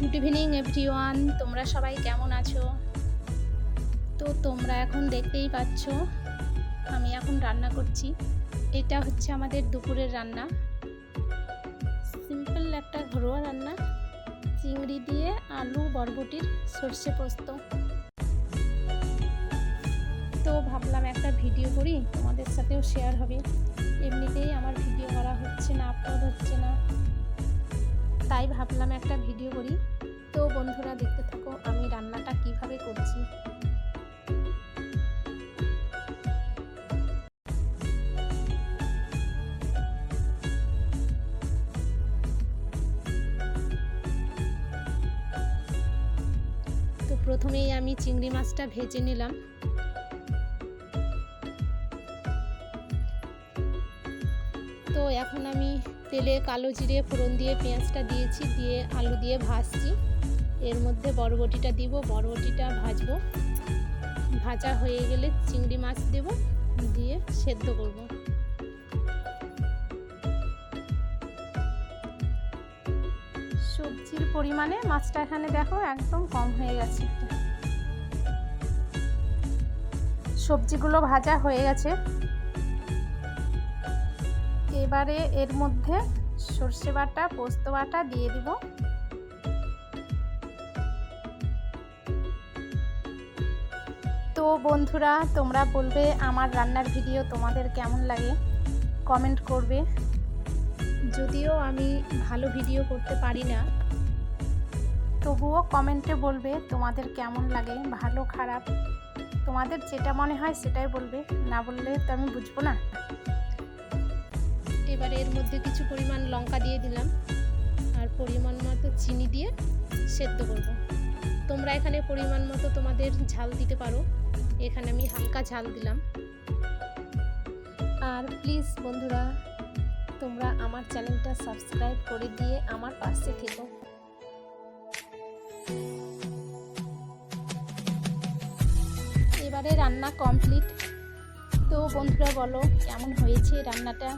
Good evening everyone তোমরা সবাই কেমন আছো? তো তোমরা এখন দেখতেই পাচ্ছ, আমি এখন রান্না করছি। এটা হচ্ছে আমাদের দুপুরের রান্না। সিম্পল একটা ঘরোয়া রান্না। চিংড়ি দিয়ে আলু, বরবটির সর্ষে পোস্ত। তো ভাবলাম একটা ভিডিও করি, তোমাদের সাথেও শেয়ার হবে। এমনিতেই আমার ভিডিও করা হচ্ছে না আপলোড হচ্ছে না। তাই ভাবলাম একটা ভিডিও করি। তো বন্ধুরা, দেখতে থাকো আমি রান্নাটা কীভাবে করছি। তো প্রথমেই আমি চিংড়ি মাছটা ভেজে নিলাম। তো এখন আমি তেলে কালো জিরে, ফোড়ন দিয়ে পেঁয়াজটা দিয়েছি, দিয়ে আলু দিয়ে ভাজছি। এর মধ্যে বরবটিটা দিব, বরবটিটা ভাজবো। ভাজা হয়ে গেলে চিংড়ি মাছ দেব, দিয়ে সেদ্ধ করব। সবজির পরিমাণে মাছটা এখানে দেখো একদম কম হয়ে গেছে। সবজিগুলো ভাজা হয়ে গেছে। এবারে এর মধ্যে সর্ষে বাটা, পোস্ত বাটা দিয়ে দিব। তো বন্ধুরা, তোমরা বলবে আমার রান্নার ভিডিও তোমাদের কেমন লাগে? কমেন্ট করবে। যদিও আমি ভালো ভিডিও করতে পারি না, তবুও কমেন্টে বলবে তোমাদের কেমন লাগে, ভালো, খারাপ। তোমাদের যেটা মনে হয় সেটাই বলবে, না বললে তো আমি বুঝব না। এবারে এর মধ্যে কিছু পরিমাণ লঙ্কা দিয়ে দিলাম। আর পরিমাণ মতো চিনি দিয়ে সেদ্ধ করব। তোমরা এখানে পরিমাণ মতো তোমাদের ঝাল দিতে পারো। এখানে আমি হালকা ঝাল দিলাম। আর প্লিজ বন্ধুরা, তোমরা আমার চ্যানেলটা সাবস্ক্রাইব করে দিয়ে আমার পাশে থেকো। এবারে রান্না কমপ্লিট। তো বন্ধুরা বলো, কেমন হয়েছে রান্নাটা?